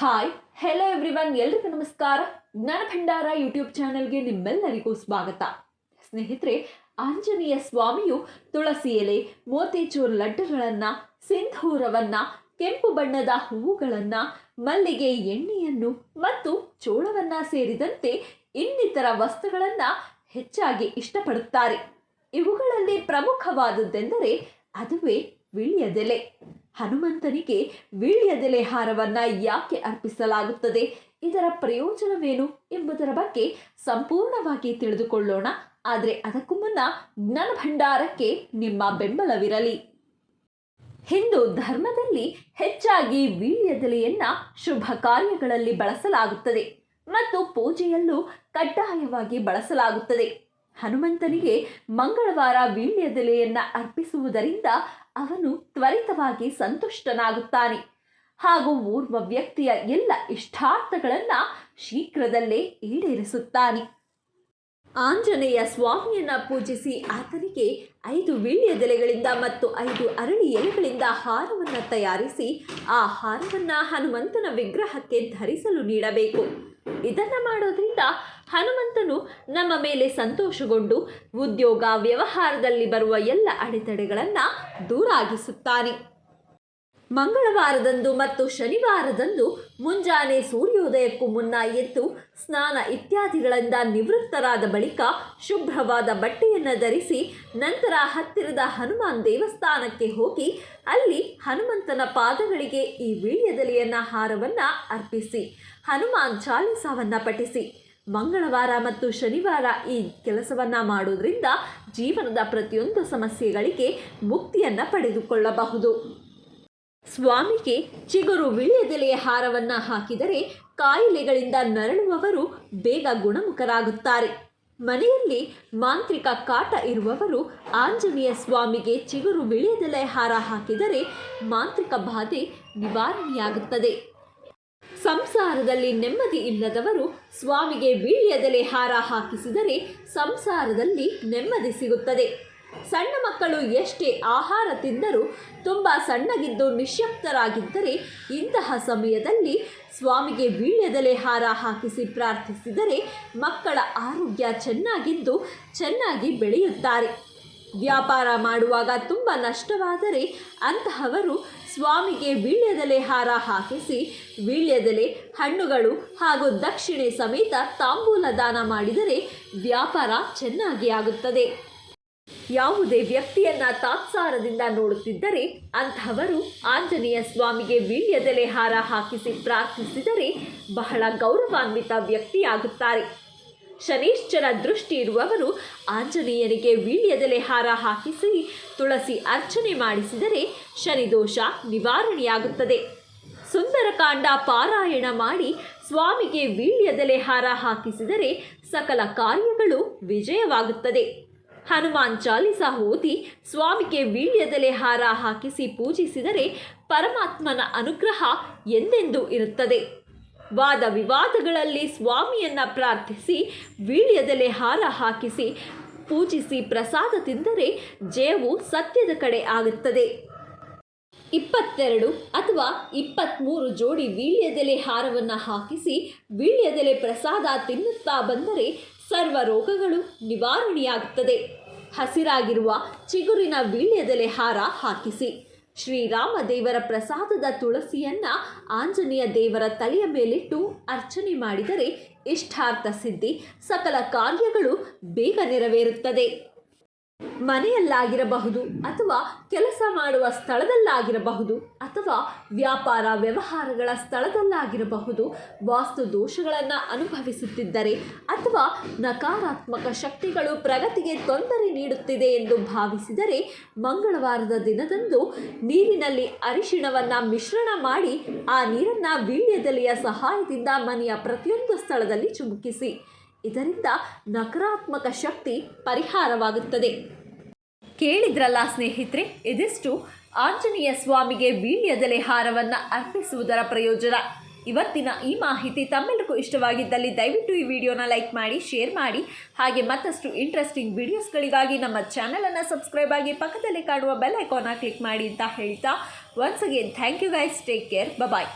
Hi hello everyone ಎಲ್ರಿಗೂ ನಮಸ್ಕಾರ. ಜ್ಞಾನ ಭಂಡಾರ ಯೂಟ್ಯೂಬ್ ಚಾನೆಲ್ಗೆ ನಿಮ್ಮೆಲ್ಲರಿಗೂ ಸ್ವಾಗತ. ಸ್ನೇಹಿತರೆ, ಆಂಜನೇಯ ಸ್ವಾಮಿಯು ತುಳಸಿ ಎಲೆ, ಮೋತಿಚೂರ್ ಲಡ್ಡುಗಳನ್ನು, ಸಿಂಧೂರವನ್ನ, ಕೆಂಪು ಬಣ್ಣದ ಹೂವುಗಳನ್ನು ಮಲ್ಲಿಗೆ ಎಣ್ಣೆಯನ್ನು ಮತ್ತು ಚೋಳವನ್ನ ಸೇರಿದಂತೆ ಇನ್ನಿತರ ವಸ್ತುಗಳನ್ನು ಹೆಚ್ಚಾಗಿ ಇಷ್ಟಪಡುತ್ತಾರೆ. ಇವುಗಳಲ್ಲಿ ಪ್ರಮುಖವಾದದ್ದೆಂದರೆ ಅದುವೇ ವಿಳ್ಯದೆಲೆ. ಹನುಮಂತನಿಗೆ ವೀಳ್ಯದೆಲೆ ಹಾರವನ್ನು ಯಾಕೆ ಅರ್ಪಿಸಲಾಗುತ್ತದೆ? ಇದರ ಪ್ರಯೋಜನವೇನು ಎಂಬುದರ ಬಗ್ಗೆ ಸಂಪೂರ್ಣವಾಗಿ ತಿಳಿದುಕೊಳ್ಳೋಣ. ಆದರೆ ಅದಕ್ಕೂ ಮುನ್ನ ಜ್ಞಾನ ಭಂಡಾರಕ್ಕೆ ನಿಮ್ಮ ಬೆಂಬಲವಿರಲಿ. ಹಿಂದೂ ಧರ್ಮದಲ್ಲಿ ಹೆಚ್ಚಾಗಿ ವೀಳ್ಯದೆಲೆಯನ್ನ ಶುಭ ಕಾರ್ಯಗಳಲ್ಲಿ ಬಳಸಲಾಗುತ್ತದೆ ಮತ್ತು ಪೂಜೆಯಲ್ಲೂ ಕಡ್ಡಾಯವಾಗಿ ಬಳಸಲಾಗುತ್ತದೆ. ಹನುಮಂತನಿಗೆ ಮಂಗಳವಾರ ವೀಳ್ಯದೆಲೆಯನ್ನ ಅರ್ಪಿಸುವುದರಿಂದ ಅವನು ತ್ವರಿತವಾಗಿ ಸಂತುಷ್ಟನಾಗುತ್ತಾನೆ. ಹಾಗೂ ಓರ್ವ ವ್ಯಕ್ತಿಯ ಎಲ್ಲ ಇಷ್ಟಾರ್ಥಗಳನ್ನು ಶೀಘ್ರದಲ್ಲೇ ಈಡೇರಿಸುತ್ತಾನೆ. ಆಂಜನೇಯ ಸ್ವಾಮಿಯನ್ನ ಪೂಜಿಸಿ ಆತನಿಗೆ ಐದು ವೀಳ್ಯದೆಲೆಗಳಿಂದ ಮತ್ತು ಐದು ಅರಳಿ ಎಲೆಗಳಿಂದ ಹಾರವನ್ನು ತಯಾರಿಸಿ ಆ ಹಾರವನ್ನು ಹನುಮಂತನ ವಿಗ್ರಹಕ್ಕೆ ಧರಿಸಲು ನೀಡಬೇಕು. ಇದನ್ನ ಮಾಡೋದ್ರಿಂದ ಹನುಮಂತನು ನಮ್ಮ ಮೇಲೆ ಸಂತೋಷಗೊಂಡು ಉದ್ಯೋಗ ವ್ಯವಹಾರದಲ್ಲಿ ಬರುವ ಎಲ್ಲ ಅಡೆತಡೆಗಳನ್ನು ದೂರಾಗಿಸುತ್ತಾನೆ. ಮಂಗಳವಾರದಂದು ಮತ್ತು ಶನಿವಾರದಂದು ಮುಂಜಾನೆ ಸೂರ್ಯೋದಯಕ್ಕೂ ಮುನ್ನ ಎದ್ದು ಸ್ನಾನ ಇತ್ಯಾದಿಗಳಿಂದ ನಿವೃತ್ತರಾದ ಬಳಿಕ ಶುಭ್ರವಾದ ಬಟ್ಟೆಯನ್ನು ಧರಿಸಿ ನಂತರ ಹತ್ತಿರದ ಹನುಮಾನ್ ದೇವಸ್ಥಾನಕ್ಕೆ ಹೋಗಿ ಅಲ್ಲಿ ಹನುಮಂತನ ಪಾದಗಳಿಗೆ ಈ ವೀಳ್ಯದೆಲೆಯನ್ನ ಹಾರವನ್ನು ಅರ್ಪಿಸಿ, ಹನುಮಾನ್ ಚಾಲಿಸವನ್ನು ಪಠಿಸಿ. ಮಂಗಳವಾರ ಮತ್ತು ಶನಿವಾರ ಈ ಕೆಲಸವನ್ನು ಮಾಡೋದ್ರಿಂದ ಜೀವನದ ಪ್ರತಿಯೊಂದು ಸಮಸ್ಯೆಗಳಿಗೆ ಮುಕ್ತಿಯನ್ನು ಪಡೆದುಕೊಳ್ಳಬಹುದು. ಸ್ವಾಮಿಗೆ ಚಿಗುರು ವಿಳಿಯದೆಲೆಯ ಹಾರವನ್ನು ಹಾಕಿದರೆ ಕಾಯಿಲೆಗಳಿಂದ ನರಳುವವರು ಬೇಗ ಗುಣಮುಖರಾಗುತ್ತಾರೆ. ಮನೆಯಲ್ಲಿ ಮಾಂತ್ರಿಕ ಕಾಟ ಇರುವವರು ಆಂಜನೇಯ ಸ್ವಾಮಿಗೆ ಚಿಗುರು ವಿಳಿಯದೆಲೆ ಹಾರ ಹಾಕಿದರೆ ಮಾಂತ್ರಿಕ ಬಾಧೆ ನಿವಾರಣೆಯಾಗುತ್ತದೆ. ಸಂಸಾರದಲ್ಲಿ ನೆಮ್ಮದಿ ಇಲ್ಲದವರು ಸ್ವಾಮಿಗೆ ವೀಳ್ಯದೆಲೆ ಹಾರ ಹಾಕಿಸಿದರೆ ಸಂಸಾರದಲ್ಲಿ ನೆಮ್ಮದಿ ಸಿಗುತ್ತದೆ. ಸಣ್ಣ ಮಕ್ಕಳು ಎಷ್ಟೇ ಆಹಾರ ತಿಂದರೂ ತುಂಬ ಸಣ್ಣಗಿದ್ದು ನಿಶಕ್ತರಾಗಿದ್ದರೆ ಇಂತಹ ಸಮಯದಲ್ಲಿ ಸ್ವಾಮಿಗೆ ವೀಳ್ಯದೆಲೆ ಹಾರ ಹಾಕಿಸಿ ಪ್ರಾರ್ಥಿಸಿದರೆ ಮಕ್ಕಳ ಆರೋಗ್ಯ ಚೆನ್ನಾಗಿದ್ದು ಚೆನ್ನಾಗಿ ಬೆಳೆಯುತ್ತಾರೆ. ವ್ಯಾಪಾರ ಮಾಡುವಾಗ ತುಂಬ ನಷ್ಟವಾದರೆ ಅಂತಹವರು ಸ್ವಾಮಿಗೆ ವೀಳ್ಯದೆಲೆ ಹಾರ ಹಾಕಿಸಿ ವೀಳ್ಯದೆಲೆ, ಹಣ್ಣುಗಳು ಹಾಗೂ ದಕ್ಷಿಣೆ ಸಮೇತ ತಾಂಬೂಲ ದಾನ ಮಾಡಿದರೆ ವ್ಯಾಪಾರ ಚೆನ್ನಾಗಿ ಆಗುತ್ತದೆ. ಯಾವುದೇ ವ್ಯಕ್ತಿಯನ್ನ ತಾತ್ಸಾರದಿಂದ ನೋಡುತ್ತಿದ್ದರೆ ಅಂತಹವರು ಆಂಜನೇಯ ಸ್ವಾಮಿಗೆ ವೀಳ್ಯದೆಲೆ ಹಾರ ಹಾಕಿಸಿ ಪ್ರಾರ್ಥಿಸಿದರೆ ಬಹಳ ಗೌರವಾನ್ವಿತ ವ್ಯಕ್ತಿಯಾಗುತ್ತಾರೆ. ಶನೀಶ್ಚರ ದೃಷ್ಟಿ ಇರುವವರು ಆಂಜನೇಯನಿಗೆ ವೀಳ್ಯದೆಲೆ ಹಾರ ಹಾಕಿಸಿ ತುಳಸಿ ಅರ್ಚನೆ ಮಾಡಿಸಿದರೆ ಶನಿದೋಷ ನಿವಾರಣೆಯಾಗುತ್ತದೆ. ಸುಂದರಕಾಂಡ ಪಾರಾಯಣ ಮಾಡಿ ಸ್ವಾಮಿಗೆ ವೀಳ್ಯದೆಲೆ ಹಾರ ಹಾಕಿಸಿದರೆ ಸಕಲ ಕಾರ್ಯಗಳು ವಿಜಯವಾಗುತ್ತದೆ. ಹನುಮಾನ್ ಚಾಲಿಸ ಓದಿ ಸ್ವಾಮಿಗೆ ವೀಳ್ಯದೆಲೆ ಹಾರ ಹಾಕಿಸಿ ಪೂಜಿಸಿದರೆ ಪರಮಾತ್ಮನ ಅನುಗ್ರಹ ಎಂದೆಂದೂ ಇರುತ್ತದೆ. ವಾದ ವಿವಾದಗಳಲ್ಲಿ ಸ್ವಾಮಿಯನ್ನು ಪ್ರಾರ್ಥಿಸಿ ವೀಳ್ಯದೆಲೆ ಹಾರ ಹಾಕಿಸಿ ಪೂಜಿಸಿ ಪ್ರಸಾದ ತಿಂದರೆ ಜಯವು ಸತ್ಯದ ಕಡೆ ಆಗುತ್ತದೆ. ಇಪ್ಪತ್ತೆರಡು ಅಥವಾ ಇಪ್ಪತ್ತ್ಮೂರು ಜೋಡಿ ವೀಳ್ಯದೆಲೆ ಹಾರವನ್ನು ಹಾಕಿಸಿ ವೀಳ್ಯದೆಲೆ ಪ್ರಸಾದ ತಿನ್ನುತ್ತಾ ಬಂದರೆ ಸರ್ವ ರೋಗಗಳು ನಿವಾರಣೆಯಾಗುತ್ತದೆ. ಹಸಿರಾಗಿರುವ ಚಿಗುರಿನ ವೀಳ್ಯದೆಲೆ ಹಾರ ಹಾಕಿಸಿ. ಶ್ರೀರಾಮ ದೇವರ ಪ್ರಸಾದದ ತುಳಸಿಯನ್ನ ಆಂಜನೇಯ ದೇವರ ತಲೆಯ ಮೇಲಿಟ್ಟು ಅರ್ಚನೆ ಮಾಡಿದರೆ ಇಷ್ಟಾರ್ಥ ಸಿದ್ಧಿ, ಸಕಲ ಕಾರ್ಯಗಳು ಬೇಗ ನೆರವೇರುತ್ತದೆ. ಮನೆಯಲ್ಲಾಗಿರಬಹುದು ಅಥವಾ ಕೆಲಸ ಮಾಡುವ ಸ್ಥಳದಲ್ಲಾಗಿರಬಹುದು ಅಥವಾ ವ್ಯಾಪಾರ ವ್ಯವಹಾರಗಳ ಸ್ಥಳದಲ್ಲಾಗಿರಬಹುದು, ವಾಸ್ತು ದೋಷಗಳನ್ನು ಅನುಭವಿಸುತ್ತಿದ್ದರೆ ಅಥವಾ ನಕಾರಾತ್ಮಕ ಶಕ್ತಿಗಳು ಪ್ರಗತಿಗೆ ತೊಂದರೆ ನೀಡುತ್ತಿದೆ ಎಂದು ಭಾವಿಸಿದರೆ ಮಂಗಳವಾರದ ದಿನದಂದು ನೀರಿನಲ್ಲಿ ಅರಿಶಿಣವನ್ನು ಮಿಶ್ರಣ ಮಾಡಿ ಆ ನೀರನ್ನು ವೀಳ್ಯದೆಲೆಯ ಸಹಾಯದಿಂದ ಮನೆಯ ಪ್ರತಿಯೊಂದು ಸ್ಥಳದಲ್ಲಿ ಚುಮುಕಿಸಿ. ಇದರಿಂದ ನಕಾರಾತ್ಮಕ ಶಕ್ತಿ ಪರಿಹಾರವಾಗುತ್ತದೆ. ಕೇಳಿದ್ರಲ್ಲ ಸ್ನೇಹಿತರೆ, ಇದಿಷ್ಟು ಆಂಜನೇಯ ಸ್ವಾಮಿಗೆ ವೀಳ್ಯದೆಲೆ ಹಾರವನ್ನು ಅರ್ಪಿಸುವುದರ ಪ್ರಯೋಜನ. ಇವತ್ತಿನ ಈ ಮಾಹಿತಿ ತಮ್ಮೆಲ್ಲರಿಗೂ ಇಷ್ಟವಾಗಿದ್ದಲ್ಲಿ ದಯವಿಟ್ಟು ಈ ವಿಡಿಯೋನ ಲೈಕ್ ಮಾಡಿ, ಶೇರ್ ಮಾಡಿ. ಹಾಗೆ ಮತ್ತಷ್ಟು ಇಂಟ್ರೆಸ್ಟಿಂಗ್ ವಿಡಿಯೋಸ್ಗಳಿಗಾಗಿ ನಮ್ಮ ಚಾನಲನ್ನು ಸಬ್ಸ್ಕ್ರೈಬ್ ಆಗಿ ಪಕ್ಕದಲ್ಲಿ ಕಾಣುವ ಬೆಲ್ ಐಕಾನ್ನ ಕ್ಲಿಕ್ ಮಾಡಿ ಅಂತ ಹೇಳ್ತಾ once again thank you guys take care bye